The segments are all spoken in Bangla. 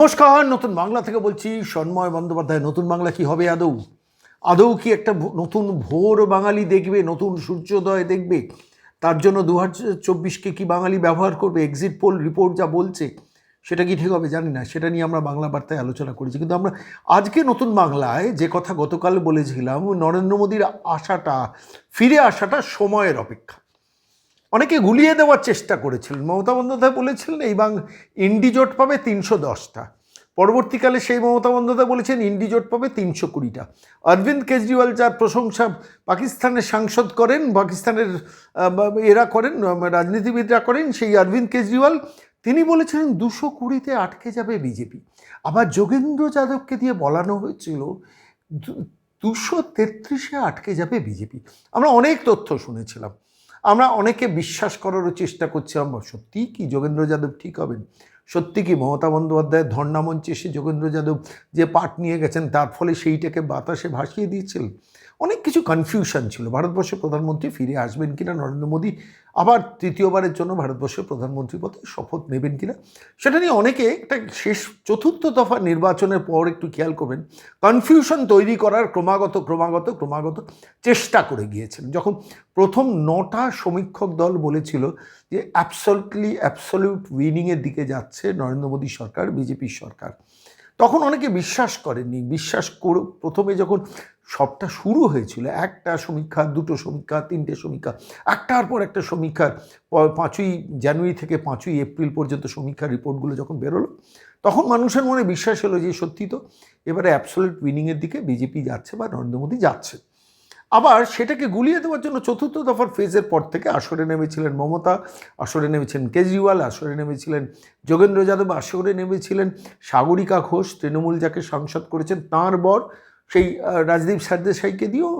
নমস্কার, নতুন বাংলা থেকে বলছি সন্ময় বন্দ্যোপাধ্যায়, নতুন বাংলা কি হবে আদৌ? আদৌ কি একটা নতুন ভোর বাঙালি দেখবে, নতুন সূর্যোদয় দেখবে? তার জন্য দু হাজার চব্বিশকে কি বাঙালি ব্যবহার করবে? এক্সিট পোল রিপোর্ট যা বলছে, সেটা কি ঠিক হবে জানি না, সেটা নিয়ে আমরা বাংলা বার্তায় আলোচনা করেছি। কিন্তু আমরা আজকে নতুন বাংলায় যে কথা গতকাল বলেছিলাম, নরেন্দ্র মোদীর আসাটা ফিরে আসাটা সময়ের অপেক্ষা। অনেকে গুলিয়ে দেওয়ার চেষ্টা করেছিলেন। মমতা বন্দ্যোপাধ্যায় বলেছিলেন, এই বাং, ইন্ডিজোট পাবে তিনশো দশটা। পরবর্তীকালে সেই মমতা বন্দ্যোপাধ্যায় বলেছেন, ইন্ডিজোট পাবে তিনশো কুড়িটা। অরবিন্দ কেজরিওয়াল যার প্রশংসা পাকিস্তানের সাংসদ করেন, পাকিস্তানের এরা করেন রাজনীতিবিদরা করেন, সেই অরবিন্দ কেজরিওয়াল, তিনি বলেছিলেন, দুশো কুড়িতে আটকে যাবে বিজেপি। আবার যোগেন্দ্র যাদবকে দিয়ে বলানো হয়েছিল দুশো তেত্রিশে আটকে যাবে বিজেপি। আমরা অনেক তথ্য শুনেছিলাম। আমরা অনেকে বিশ্বাস করারও চেষ্টা করছি, আমরা সত্যিই কি যোগেন্দ্র যাদব ঠিক হবেন? সত্যি কি মমতা বন্দ্যোপাধ্যায়ের ধর্ণামঞ্চে এসে যোগেন্দ্র যাদব যে পাঠ নিয়ে গেছেন, তার ফলে সেইটাকে বাতাসে ভাসিয়ে দিয়েছিলেন? অনেক কিছু কনফিউশন ছিল। ভারতবর্ষের প্রধানমন্ত্রী ফিরে আসবেন কিনা, নরেন্দ্র মোদী আবার তৃতীয়বারের জন্য ভারতবর্ষের প্রধানমন্ত্রী পদে শপথ নেবেন কিনা, সেটা নিয়ে অনেকে একটা শেষ চতুর্থ দফা নির্বাচনের পর একটু খেয়াল করবেন কনফিউশন তৈরি করার ক্রমাগত ক্রমাগত ক্রমাগত চেষ্টা করে গিয়েছেন। যখন প্রথম নটা সমীক্ষক দল বলেছিল যে অ্যাবসলুটলি অ্যাবসলিউট উইনিংয়ের দিকে যাচ্ছে নরেন্দ্র মোদী সরকার বিজেপির সরকার তখন অনেকে বিশ্বাস করেননি। বিশ্বাস করে প্রথমে যখন সবটা শুরু হয়েছিল, একটা সমীক্ষা, দুটো সমীক্ষা, তিনটে সমীক্ষা, একটার পর একটা সমীক্ষার পাঁচই জানুয়ারি থেকে পাঁচই এপ্রিল পর্যন্ত সমীক্ষার রিপোর্টগুলো যখন বেরোলো, তখন মানুষের মনে বিশ্বাস হলো যে সত্যি তো এবারে অ্যাবসোলিউট উইনিংয়ের দিকে বিজেপি যাচ্ছে বা নরেন্দ্র মোদী যাচ্ছে। আবার সেটাকে গুলিয়ে দেওয়ার জন্য চতুর্থ দফার ফেজের পর থেকে আসরে নেমেছিলেন মমতা, আসরে নেমেছিলেন কেজরিওয়াল, আসরে নেমেছিলেন যোগেন্দ্র যাদব, আসরে নেমেছিলেন সাগরিকা ঘোষ, তৃণমূল যাকে সাংসদ করেছেন তাঁর বর, সেই রাজদীপ সারদেশাইকে দিয়েও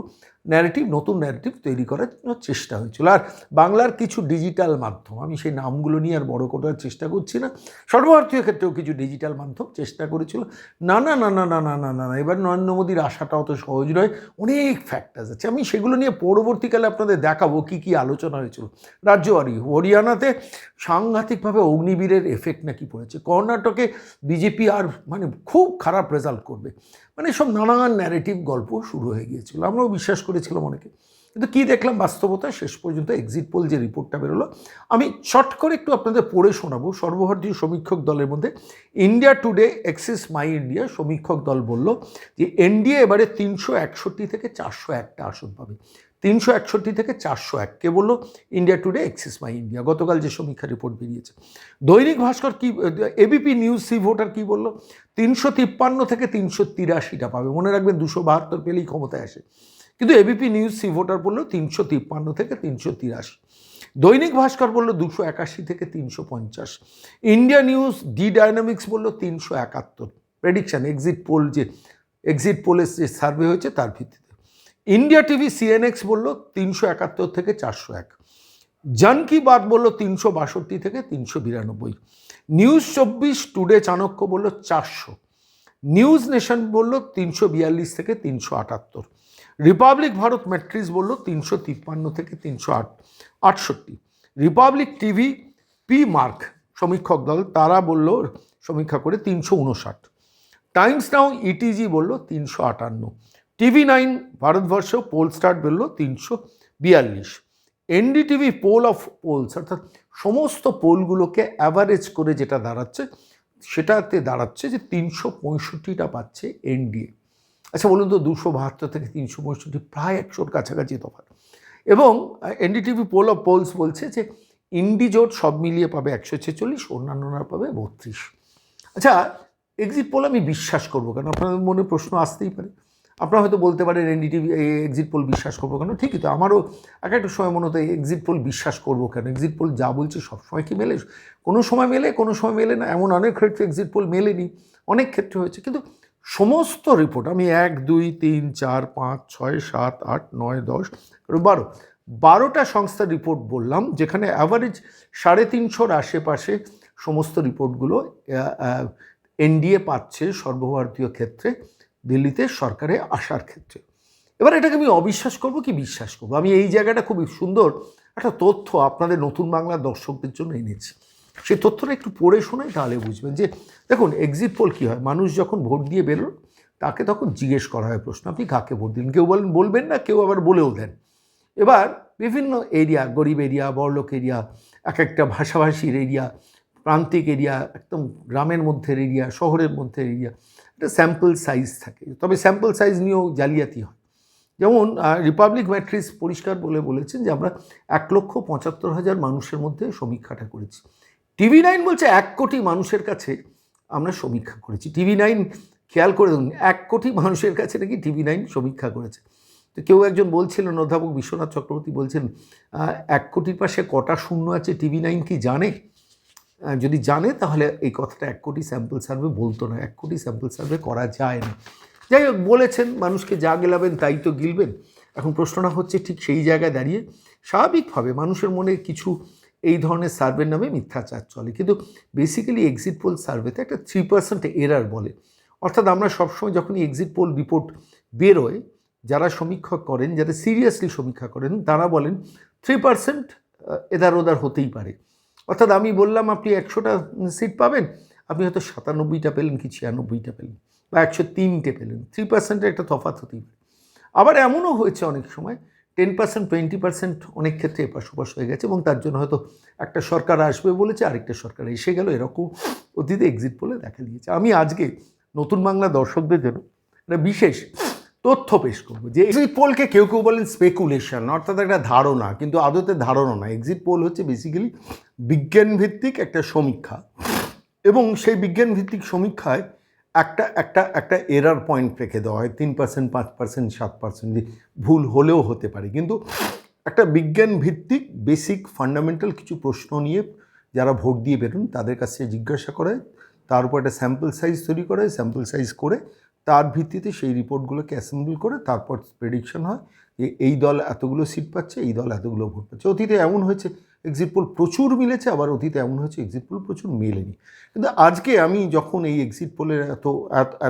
ন্যারেটিভ নতুন ন্যারেটিভ তৈরি করার জন্য চেষ্টা হয়েছিল। আর বাংলার কিছু ডিজিটাল মাধ্যম, আমি সেই নামগুলো নিয়ে আর বড় করার চেষ্টা করছি না, সর্বভারতীয় ক্ষেত্রেও কিছু ডিজিটাল মাধ্যম চেষ্টা করেছিল। না না না না না না না না না, এবার নরেন্দ্র মোদীর আশাটা অত সহজ নয়, অনেক ফ্যাক্টার্স আছে। আমি সেগুলো নিয়ে পরবর্তীকালে আপনাদের দেখাবো কী কী আলোচনা হয়েছিল। রাজ্যবাড়ি হরিয়ানাতে সাংঘাতিকভাবে অগ্নিবীরের এফেক্ট নাকি পড়েছে? কর্ণাটকে বিজেপি আর মানে খুব খারাপ রেজাল্ট করবে। মানে সব নানান ন্যারেটিভ গল্প শুরু হয়ে গিয়েছিল। আমরাও বিশ্বাস করেছিলাম অনেকে কিন্তু কী দেখলাম বাস্তবতা শেষ পর্যন্ত এক্সিট পোল যে রিপোর্টটা বেরোলো, আমি শর্ট করে একটু আপনাদের পড়ে শোনাবো। সর্বভারতীয় সমীক্ষক দলের মধ্যে India Today Axis My India সমীক্ষক দল বলল যে এনডিএ এবারে তিনশো একষট্টি থেকে চারশো একটা আসন পাবে। তিনশো একষট্টি থেকে চারশো এক। কে বলল? India Today Axis My India গতকাল যে সমীক্ষা রিপোর্ট বেরিয়েছে। দৈনিক ভাস্কর কি এবিপি নিউজ সি ভোটার কি বলল? তিনশো তিপ্পান্ন থেকে তিনশো তিরাশিটা পাবে। মনে রাখবেন দুশো বাহাত্তর পেলেই ক্ষমতায় আসে। কিন্তু এবিপি নিউজ সি ভোটার বলল তিনশো তিপ্পান্ন থেকে তিনশো তিরাশি। দৈনিক ভাস্কর বলল দুশো একাশি থেকে তিনশো পঞ্চাশ। ইন্ডিয়া নিউজ ডি ডায়নামিক্স বলল তিনশো একাত্তর। প্রেডিকশান এক্সিট পোল যে এক্সিট পোলের যে সার্ভে হয়েছে তার ভিত্তিতে। ইন্ডিয়া টিভি সিএনএক্স বলল তিনশো একাত্তর থেকে চারশো এক। জানকি বাদ বলল তিনশো বাষট্টি থেকে তিনশো বিরানব্বই। নিউজ চব্বিশ টুডে চাণক্য বলল চারশো। নিউজ নেশন বলল তিনশো বিয়াল্লিশ থেকে তিনশো আটাত্তর। রিপাবলিক ভারত ম্যাট্রিক্স বলল তিনশো তিপ্পান্ন থেকে তিনশো আট, আটষট্টি। রিপাবলিক টিভি পি মার্ক সমীক্ষক দল, তারা বলল সমীক্ষা করে তিনশো উনষাট। টাইমস নাও ইটিজি বলল তিনশো আটান্ন। TV nine Bharatvarsh Polstrat বলল তিনশো বিয়াল্লিশ। এনডিটিভি পোল অফ পোলস অর্থাৎ সমস্ত পোলগুলোকে অ্যাভারেজ করে যেটা দাঁড়াচ্ছে, সেটাতে দাঁড়াচ্ছে যে তিনশো পঁয়ষট্টিটা পাচ্ছে এনডিএ আচ্ছা বলুন তো, দুশো বাহাত্তর থেকে তিনশো পঁয়ষট্টি, প্রায় একশোর কাছাকাছি তফাত এবং এনডিটিভি পোল অফ পোলস বলছে যে, ইন্ডিজোট সব মিলিয়ে পাবে একশো ছেচল্লিশ, অন্যান্যরা পাবে বত্রিশ। আচ্ছা এক্সিট পোল আমি বিশ্বাস করব কেন? আপনাদের মনে প্রশ্ন আসতেই পারে। আপনারা হয়তো বলতে পারেন এনডিটিভি এক্সিট পোল বিশ্বাস করব কেন? ঠিকই তো, আমারও এক একটা সময় মনে হতো এক্সিট পোল বিশ্বাস করব কেন? এক্সিট পোল যা বলছে সবসময় কি মেলে? কোনো সময় মেলে, কোনো সময় মেলে না। এমন অনেক ক্ষেত্রে এক্সিট পোল মেলেনি। অনেক ক্ষেত্রে হয়েছে। কিন্তু সমস্ত রিপোর্ট আমি এক, দুই, তিন, চার, পাঁচ, ছয়, সাত, আট, নয়, দশ বারো, বারোটা সংস্থার রিপোর্ট বললাম, যেখানে অ্যাভারেজ সাড়ে তিনশোর আশেপাশে সমস্ত রিপোর্টগুলো এনডিএ পাচ্ছে সর্বভারতীয় ক্ষেত্রে, দিল্লিতে সরকারে আসার ক্ষেত্রে। এবার এটাকে আমি অবিশ্বাস করব কি বিশ্বাস করব? আমি এই জায়গাটা খুবই সুন্দর একটা তথ্য আপনাদের নতুন বাংলার দর্শকদের জন্য এনেছি। সেই তথ্যটা একটু পড়ে শোনাই তাহলে বুঝবেন যে, দেখুন এক্সিট পোল কী হয়? মানুষ যখন ভোট দিয়ে বেরোন তাকে তখন জিজ্ঞেস করা হয় প্রশ্ন, আপনি কাকে ভোট দিন কেউ বলেন, বলবেন না, কেউ আবার বলেও দেন। এবার বিভিন্ন এরিয়া গরিব এরিয়া বড়লোক এরিয়া এক একটা ভাষাভাষীর এরিয়া প্রান্তিক এরিয়া একদম গ্রামের মধ্যের এরিয়া শহরের মধ্যে এরিয়া একটা স্যাম্পল সাইজ থাকে। তবে স্যাম্পল সাইজ নিয়েও জালিয়াতি হয়। যেমন রিপাবলিক ম্যাট্রিক্স পরিষ্কার বলে বলেছেন যে, আমরা এক লক্ষ পঁচাত্তর হাজার মানুষের মধ্যে সমীক্ষাটা করেছি। টিভি নাইন বলছে এক কোটি মানুষের কাছে আমরা সমীক্ষা করেছি। টিভি নাইন, খেয়াল করে দেখুন, এক কোটি মানুষের কাছে নাকি টিভি নাইন সমীক্ষা করেছে। তো কেউ একজন বলছিলেন অধ্যাপক বিশ্বনাথ চক্রবর্তী বলছেন এক কোটির পাশে কটা শূন্য আছে টিভি নাইন কি জানে? যদি জানে তাহলে এই কথাটা এক কোটি স্যাম্পল সার্ভে বলতো না, এক কোটি স্যাম্পল সার্ভে করা যায় না। যাই হোক, বলেছেন, মানুষকে যা গেলাবেন তাই তো গিলবেন। এখন প্রশ্নটা হচ্ছে, ঠিক সেই জায়গায় দাঁড়িয়ে স্বাভাবিকভাবে মানুষের মনে কিছু এই ধরনের সার্ভের নামে মিথ্যাচার চলে। কিন্তু বেসিক্যালি এক্সিট পোল সার্ভেতে একটা থ্রি পার্সেন্ট এরার বলে। অর্থাৎ আমরা সবসময় যখনই এক্সিট পোল রিপোর্ট বেরোয়, যারা সমীক্ষা করেন, যারা সিরিয়াসলি সমীক্ষা করেন, তারা বলেন থ্রি পার্সেন্ট এদার ওদার হতেই পারে। অর্থাৎ আমি বললাম, আপনি একশোটা সিট পাবেন, আপনি হয়তো সাতানব্বইটা পেলেন কি ছিয়ানব্বইটা পেলেন, বা একশো তিনটে পেলেন। থ্রি পার্সেন্টের একটা তফাৎ হতেই পারে। আবার এমনও হয়েছে অনেক সময় টেন পার্সেন্ট টোয়েন্টি পার্সেন্ট অনেক ক্ষেত্রে এপাশ ওপাশ হয়ে গেছে এবং তার জন্য হয়তো একটা সরকার আসবে বলেছে, আরেকটা সরকার এসে গেল, এরকম অতীতে এক্সিট বলে দেখা দিয়েছে। আমি আজকে নতুন বাংলা দর্শকদের জন্য একটা বিশেষ তথ্য পেশ করব যে এক্সিট পোলকে কেউ কেউ বলেন স্পেকুলেশন অর্থাৎ একটা ধারণা, কিন্তু আদতে ধারণা না। এক্সিট পোল হচ্ছে বেসিক্যালি বিজ্ঞানভিত্তিক একটা সমীক্ষা এবং সেই বিজ্ঞানভিত্তিক সমীক্ষায় একটা একটা একটা এরার পয়েন্ট রেখে দেওয়া হয়। তিন পার্সেন্ট পাঁচ পার্সেন্ট সাত পার্সেন্ট ভুল হলেও হতে পারে। কিন্তু একটা বিজ্ঞান ভিত্তিক বেসিক ফান্ডামেন্টাল কিছু প্রশ্ন নিয়ে যারা ভোট দিয়ে বেরোন, তাদের কাছে জিজ্ঞাসা করে, তার উপর একটা স্যাম্পল সাইজ তৈরি করে স্যাম্পল সাইজ করে, তার ভিত্তিতে সেই রিপোর্টগুলোকে অ্যাসেম্বল করে, তারপর প্রেডিকশন হয় যে এই দল এতগুলো সিট পাচ্ছে, এই দল এতগুলো ভোট পাচ্ছে। অতীতে এমন হয়েছে এক্সিট পোল প্রচুর মিলেছে, আবার অতীতে এমন হয়েছে এক্সিট পোল প্রচুর মেলেনি। কিন্তু আজকে আমি যখন এই এক্সিট পোলের এত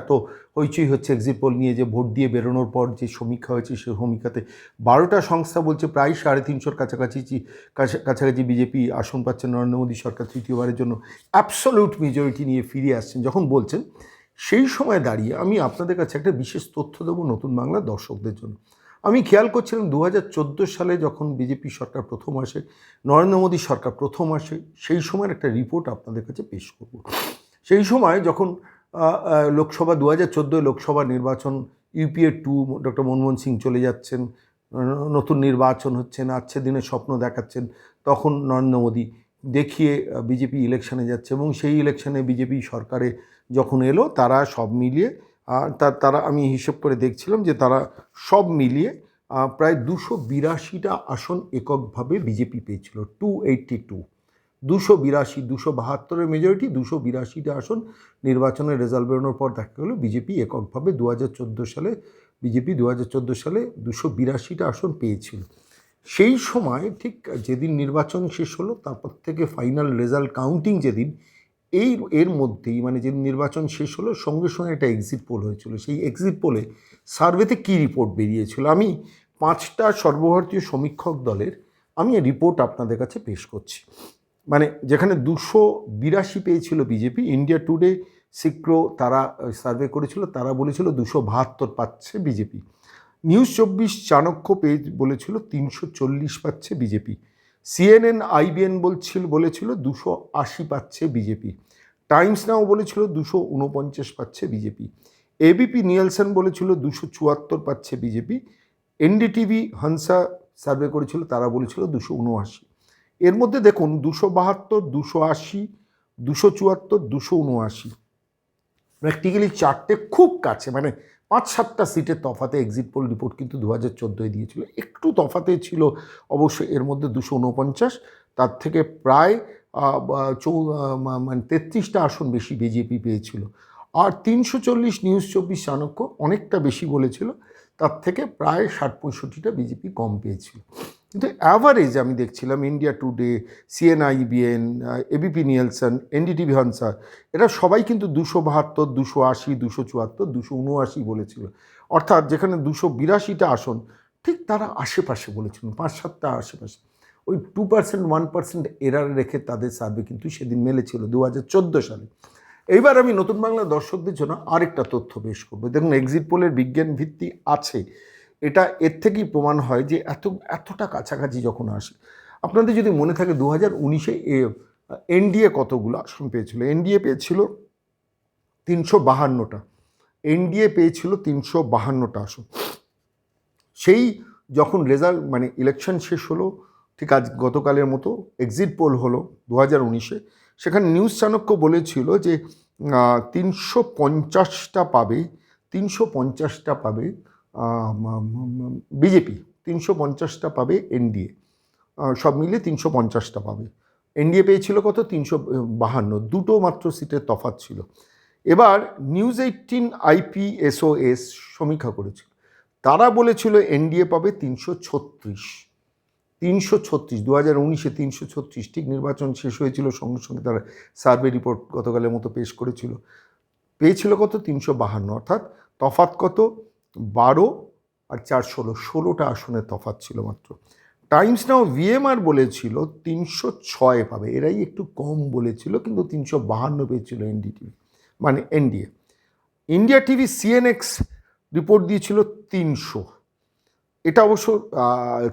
এত হইচই হচ্ছে এক্সিট পোল নিয়ে যে ভোট দিয়ে বেরোনোর পর যে সমীক্ষা হয়েছে সেই সমীক্ষাতে বারোটা সংস্থা বলছে প্রায় সাড়ে তিনশোর কাছাকাছি কাছাকাছি বিজেপি আসন পাচ্ছে নরেন্দ্র মোদী সরকার তৃতীয়বারের জন্য। অ্যাবসলিউট মেজরিটি নিয়ে ফিরে আসছেন। যখন বলছেন, সেই সময় দাঁড়িয়ে আমি আপনাদের কাছে একটা বিশেষ তথ্য দেবো নতুন বাংলার দর্শকদের জন্য। আমি খেয়াল করছিলাম দু হাজার চোদ্দ সালে যখন বিজেপি সরকার প্রথম আসে, নরেন্দ্র মোদী সরকার প্রথম আসে, সেই সময়ের একটা রিপোর্ট আপনাদের কাছে পেশ করব। সেই সময় যখন লোকসভা দু হাজার চোদ্দোয় লোকসভা নির্বাচন UPA two doctor Manmohan Singh চলে যাচ্ছেন, নতুন নির্বাচন হচ্ছে না আচ্ছে দিনে স্বপ্ন দেখাচ্ছেন, তখন নরেন্দ্র মোদী দেখিয়ে বিজেপি ইলেকশনে যাচ্ছে এবং সেই ইলেকশনে বিজেপি সরকারে যখন এলো, তারা সব মিলিয়ে আহ, তা- তারা আমি হিসেব করে দেখছিলাম যে তারা সব মিলিয়ে প্রায় দুশো বিরাশিটা আসন এককভাবে বিজেপি পেয়েছিল টু এইটটি টু দুশো বিরাশি দুশো বাহাত্তরের মেজরিটি দুশো বিরাশিটা আসন নির্বাচনের রেজাল্ট বেরোনোর পর দেখা গেলো বিজেপি এককভাবে দু হাজার চোদ্দ সালে বিজেপি দু হাজার চোদ্দ সালে দুশো বিরাশিটা আসন পেয়েছিল। সেই সময় ঠিক যেদিন নির্বাচন শেষ হলো তারপর থেকে ফাইনাল রেজাল্ট কাউন্টিং যেদিন এই এর মধ্যেই মানে যে নির্বাচন শেষ হলো, সঙ্গে সঙ্গে একটা এক্সিট পোল হয়েছিল। সেই এক্সিট পোলে সার্ভেতে কী রিপোর্ট বেরিয়েছিল? আমি পাঁচটা সর্বভারতীয় সমীক্ষক দলের আমি রিপোর্ট আপনাদের কাছে পেশ করছি। মানে যেখানে দুশো বিরাশি পেয়েছিল বিজেপি ইন্ডিয়া টুডে সিক্রো তারা সার্ভে করেছিল, তারা বলেছিল দুশো বাহাত্তর পাচ্ছে বিজেপি নিউজ চব্বিশ চাণক্য পেয়ে বলেছিল তিনশো চল্লিশ পাচ্ছে বিজেপি সিএনএন, আইবিএন বলছিল, বলেছিল দুশো আশি পাচ্ছে বিজেপি। টাইমস নাও বলেছিল দুশো উনপঞ্চাশ পাচ্ছে বিজেপি। এবিপি নিয়েলসন বলেছিল দুশো চুয়াত্তর পাচ্ছে বিজেপি। এনডিটিভি, হানসা সার্ভে করেছিল, তারা বলেছিল দুশো উনআশি এর মধ্যে দেখুন, দুশো বাহাত্তর, দুশো আশি, দুশো চুয়াত্তর, দুশো উনআশি প্র্যাকটিক্যালি চারটে খুব কাছে মানে পাঁচ সাতটা সিটের তফাতে এক্সিট পোল রিপোর্ট কিন্তু দু হাজার চোদ্দোয় দিয়েছিল। একটু তফাতে ছিল অবশ্য এর মধ্যে দুশো উনপঞ্চাশ। তার থেকে প্রায় চৌ মানে তেত্রিশটা আসন বেশি বিজেপি পেয়েছিল। আর তিনশো চল্লিশ নিউজ চব্বিশ চাণক্য অনেকটা বেশি বলেছিল। তার থেকে প্রায় ষাট পঁয়ষট্টিটা বিজেপি কম পেয়েছিল। কিন্তু অ্যাভারেজ আমি দেখছিলাম India Today CNN IBN ABP Nielsen NDTV Hansa এরা সবাই কিন্তু দুশো বাহাত্তর, দুশো আশি, দুশো চুয়াত্তর, দুশো উনআশি বলেছিল। অর্থাৎ যেখানে দুশো বিরাশিটা আসন, ঠিক তারা আশেপাশে বলেছিল, পাঁচ সাতটা আশেপাশে। ওই two percent one percent error রেখে তাদের সার্ভে কিন্তু সেদিন মেলেছিল দু হাজার চোদ্দ সালে। এইবার আমি নতুন বাংলা দর্শকদের জন্য আরেকটা তথ্য পেশ করব। দেখুন এক্সিট পোলের বিজ্ঞান ভিত্তি আছে। এটা এর থেকেই প্রমাণ হয় যে এত, এতটা কাছাকাছি যখন আসে। আপনাদের যদি মনে থাকে দু হাজার উনিশে এনডিএ কতগুলো আসন পেয়েছিল? এনডিএ পেয়েছিল তিনশো বাহান্নটা। এনডিএ পেয়েছিল তিনশো বাহান্নটা আসন। সেই যখন রেজাল্ট মানে ইলেকশন শেষ হলো, ঠিক আজ, গতকালের মতো এক্সিট পোল হলো দু হাজার উনিশে। সেখানে নিউজ চাণক্য বলেছিল যে তিনশো পঞ্চাশটা পাবে, তিনশো পঞ্চাশটা পাবে বিজেপি তিনশো পঞ্চাশটা পাবে এনডিএ। সব মিলে তিনশো পঞ্চাশটা পাবে। এনডিএ পেয়েছিল কত? তিনশো বাহান্ন। দুটো মাত্র সিটের তফাত ছিল। এবার নিউজ এইটিন আইপিএসওএস সমীক্ষা করেছিল তারা বলেছিল এনডিএ পাবে তিনশো ছত্রিশ। তিনশো ছত্রিশ দু হাজার উনিশে তিনশো ছত্রিশ। ঠিক নির্বাচন শেষ হয়েছিল, সঙ্গে সঙ্গে তারা সার্ভে রিপোর্ট গতকালের মতো পেশ করেছিল। পেয়েছিল কত? তিনশো বাহান্ন। অর্থাৎ তফাত কত? বারো আর চার ষোলো, ষোলোটা আসনের তফাত ছিল মাত্র। টাইমস নাও ভিএমআর বলেছিল তিনশো ছয় পাবে। এরাই একটু কম বলেছিল, কিন্তু তিনশো বাহান্ন পেয়েছিল এনডিটিভি মানে NDA India TV CNX report দিয়েছিল তিনশো। এটা অবশ্য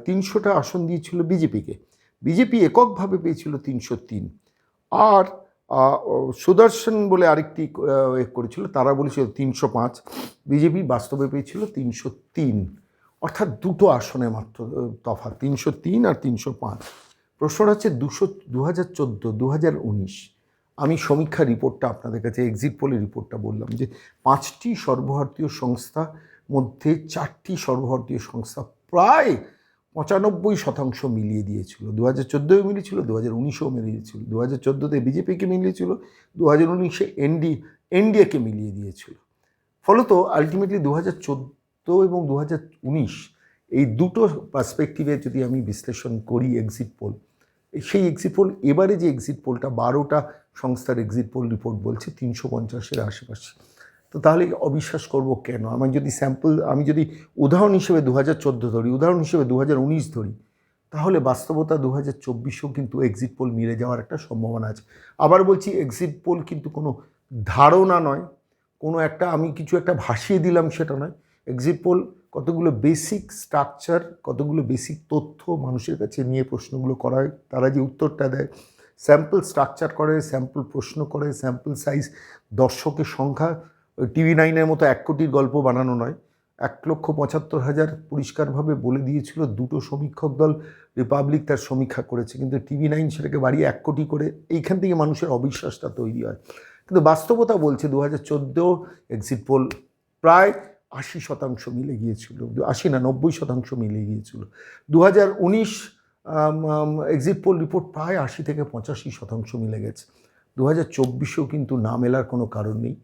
তিনশোটা আসন দিয়েছিল বিজেপিকে বিজেপি এককভাবে পেয়েছিল তিনশো তিন। আর সুদর্শন বলে আরেকটি করেছিল, তারা বলেছিল তিনশো পাঁচ, বিজেপি বাস্তবে পেয়েছিল তিনশো তিন। অর্থাৎ দুটো আসনে মাত্র তফাৎ, তিনশো তিন আর তিনশো পাঁচ। প্রশ্নটা হচ্ছে দুশো দু হাজার চোদ্দ দু হাজার উনিশ। আমি সমীক্ষা রিপোর্টটা আপনাদের কাছে এক্সিট পোলের রিপোর্টটা বললাম যে পাঁচটি সর্বভারতীয় সংস্থা মধ্যে চারটি সর্বভারতীয় সংস্থা প্রায় পঁচানব্বই শতাংশ মিলিয়ে দিয়েছিল। দু হাজার চোদ্দোয় মিলিয়েছিল দু হাজার উনিশেও মিলিয়েছিল। দু হাজার চোদ্দোতে বিজেপিকে মিলিয়েছিল দু হাজার উনিশে এনডি, এনডিএকে মিলিয়ে দিয়েছিল। ফলত আলটিমেটলি দু হাজার চোদ্দ এবং দু হাজার উনিশ এই দুটো পার্সপেক্টিভে যদি আমি বিশ্লেষণ করি এক্সিট পোল সেই এক্সিট পোল এবারে যে এক্সিট পোলটা বারোটা সংস্থার এক্সিট পোল রিপোর্ট বলছে, তিনশো পঞ্চাশের আশেপাশে। তো তাহলে অবিশ্বাস করব কেন? আমার যদি স্যাম্পল আমি যদি উদাহরণ হিসেবে দু হাজার চোদ্দ ধরি, উদাহরণ হিসেবে দু হাজার উনিশ ধরি, তাহলে বাস্তবতা দু হাজার চব্বিশেও কিন্তু এক্সিট পোল মিলে যাওয়ার একটা সম্ভাবনা আছে। আবার বলছি এক্সিট পোল কিন্তু কোনো ধারণা নয়, কোনো একটা আমি কিছু একটা ভাসিয়ে দিলাম সেটা নয়। এক্সিট পোল কতগুলো বেসিক স্ট্রাকচার কতগুলো বেসিক তথ্য মানুষের কাছে নিয়ে প্রশ্নগুলো করা হয় তারা যে উত্তরটা দেয়। স্যাম্পল স্ট্রাকচার করে স্যাম্পল প্রশ্ন করে স্যাম্পল সাইজ দর্শকের সংখ্যা টিভি নাইনের মতো এক কোটির গল্প বানানো নয়, এক লক্ষ পঁচাত্তর হাজার পরিষ্কারভাবে বলে দিয়েছিল দুটো সমীক্ষক দল, রিপাবলিক তার সমীক্ষা করেছে, কিন্তু টিভি নাইন সেটাকে বাড়িয়ে এক কোটি করে এইখান থেকে মানুষের অবিশ্বাসটা তৈরি হয়। কিন্তু বাস্তবতা বলছে দু হাজার চোদ্দ এক্সিট পোল প্রায় আশি শতাংশ মিলে গিয়েছিল, আশি না, নব্বই শতাংশ মিলে গিয়েছিল। দু হাজার উনিশ এক্সিট পোল রিপোর্ট প্রায় আশি থেকে পঁচাশি শতাংশ মিলে গেছে। দু হাজার চব্বিশেও কিন্তু না মেলার কোনো কারণ নেই।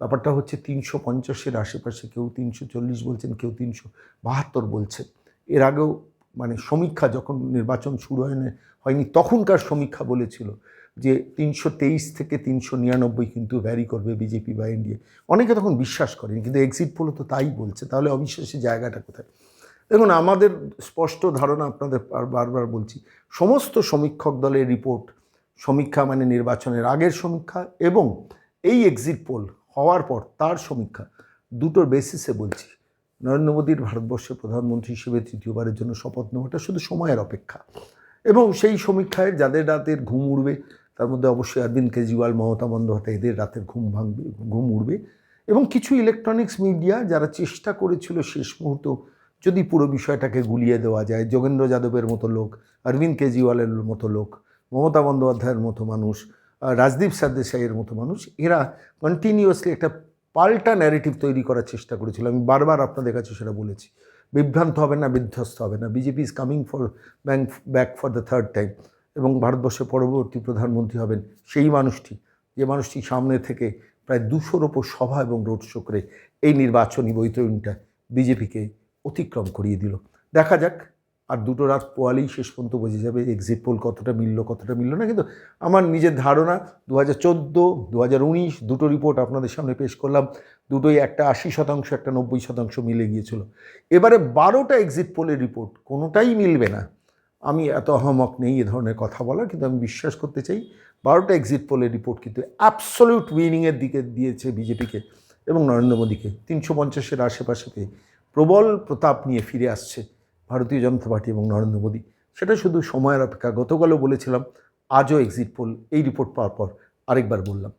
ব্যাপারটা হচ্ছে তিনশো পঞ্চাশের আশেপাশে কেউ তিনশো চল্লিশ বলছেন, কেউ তিনশো বাহাত্তর বলছেন। এর আগেও মানে সমীক্ষা যখন নির্বাচন শুরু হয়নি হয়নি, তখনকার সমীক্ষা বলেছিল যে তিনশো তেইশ থেকে তিনশো নিরানব্বই কিন্তু ভ্যারি করবে বিজেপি বা এনডিএ। অনেকে তখন বিশ্বাস করেন, কিন্তু এক্সিট পোলও তো তাই বলছে। তাহলে অবিশ্বাসের জায়গাটা কোথায়? দেখুন, আমাদের স্পষ্ট ধারণা আপনাদের বারবার বলছি, সমস্ত সমীক্ষক দলের রিপোর্ট সমীক্ষা মানে নির্বাচনের আগের সমীক্ষা এবং এই এক্সিট পোল হওয়ার পর তার সমীক্ষা দুটোর বেসিসে বলছি। নরেন্দ্র মোদীর ভারতবর্ষের প্রধানমন্ত্রী হিসেবে তৃতীয়বারের জন্য শপথ নেওয়াটা শুধু সময়ের অপেক্ষা। এবং সেই সমীক্ষায় যাদের রাতের ঘুম উড়বে, তার মধ্যে অবশ্যই অরবিন্দ কেজরিওয়াল, মমতা বন্দ্যোপাধ্যায়, এদের রাতের ঘুম ভাঙবে, ঘুম উড়বে। এবং কিছু ইলেকট্রনিক্স মিডিয়া যারা চেষ্টা করেছিল শেষ মুহূর্ত যদি পুরো বিষয়টাকে গুলিয়ে দেওয়া যায়, যোগেন্দ্র যাদবের মতো লোক, অরবিন্দ কেজরিওয়ালের মতো লোক, মমতা বন্দ্যোপাধ্যায়ের মতো মানুষ রাজদীপ সারদেশাইয়ের মতো মানুষ, এরা কন্টিনিউয়াসলি একটা পাল্টা ন্যারেটিভ তৈরি করার চেষ্টা করেছিল। আমি বারবার আপনাদের কাছে সেটা বলেছি। বিভ্রান্ত হবে না, বিধ্বস্ত হবে না। BJP is coming for bank back for the third time এবং ভারতবর্ষের পরবর্তী প্রধানমন্ত্রী হবেন সেই মানুষটি, যে মানুষটি সামনে থেকে প্রায় দুশোর ওপর সভা এবং রোড শো করে এই নির্বাচনী বৈতরণীটা বিজেপিকে অতিক্রম করিয়ে দিল। দেখা যাক আর দুটো রাত পোয়ালেই শেষ পর্যন্ত বোঝা যাবে এক্সিট পোল কতটা মিলল কতটা মিলল না। কিন্তু আমার নিজের ধারণা দু হাজার চোদ্দ দু হাজার উনিশ, দুটো রিপোর্ট আপনাদের সামনে পেশ করলাম। দুটোই একটা আশি শতাংশ, একটা নব্বই শতাংশ মিলে গিয়েছিল। এবারে বারোটা এক্সিট পোলের রিপোর্ট কোনোটাই মিলবে না। আমি এত আহমক নেই এ ধরনের কথা বলার, কিন্তু আমি বিশ্বাস করতে চাই বারোটা এক্সিট পোলের রিপোর্ট কিন্তু অ্যাবসলিউট উইনিংয়ের দিকে দিয়েছে বিজেপিকে এবং নরেন্দ্র মোদীকে। তিনশো পঞ্চাশের আশেপাশে পেয়ে প্রবল প্রতাপ নিয়ে ফিরে আসছে। ভারতীয় জনতা পার্টি এবং নরেন্দ্র মোদী। সেটা শুধু সময়ের অপেক্ষা, গতকালও বলেছিলাম, আজও এক্সিট পোল এই রিপোর্ট পাওয়ার পর আরেকবার বললাম।